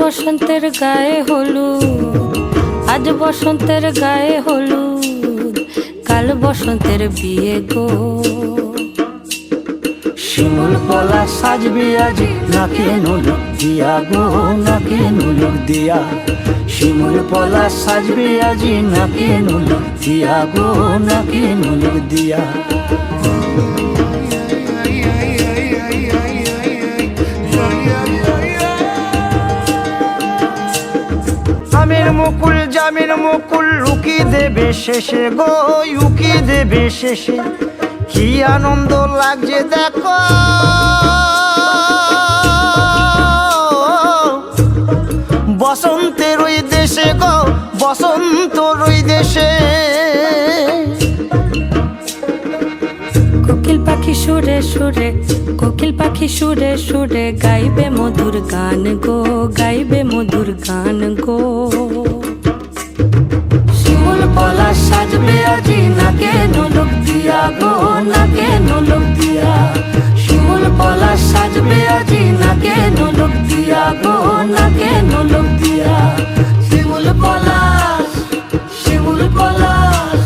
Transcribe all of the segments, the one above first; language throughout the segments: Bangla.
বসন্তের গায়ে হলুদ, আজ বসন্তের গায়ে হলুদ, কাল বসন্তের বিয়ে গো। শিমুল পলাশ সাজবে আজি, নাকি নলোক দিয়া গো, নাকি নলোক দিয়া। শিমুল পলাশ সাজবে আজি, নাকি নলোক দিয়া গো, নাকি নলোক দিয়া। মুকুল জামের মুকুল লুকি দেবে শেষে গো, উকি দেবে শেষে। কি আনন্দ লাগছে দেখো। বসন্তের ওই দেশে গো বসন্ত ওই দেশে। কোকিল পাখি সুরে সুরে, কোকিল পাখি সুরে সুরে, গাইবে মধুর গান গো, গাইবে মধুর গান গো। পলাশ সাজবে আজি নাকে নলক দিয়া গো, নাকে নলক দিয়া। শিমুল পলাশ সাজবে আজি নাকে নলক দিয়া গো, নাকে নলক দিয়া। শিমুল পলাশ শিমুল পলাশ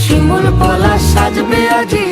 শিমুল পলাশ সাজবে আজি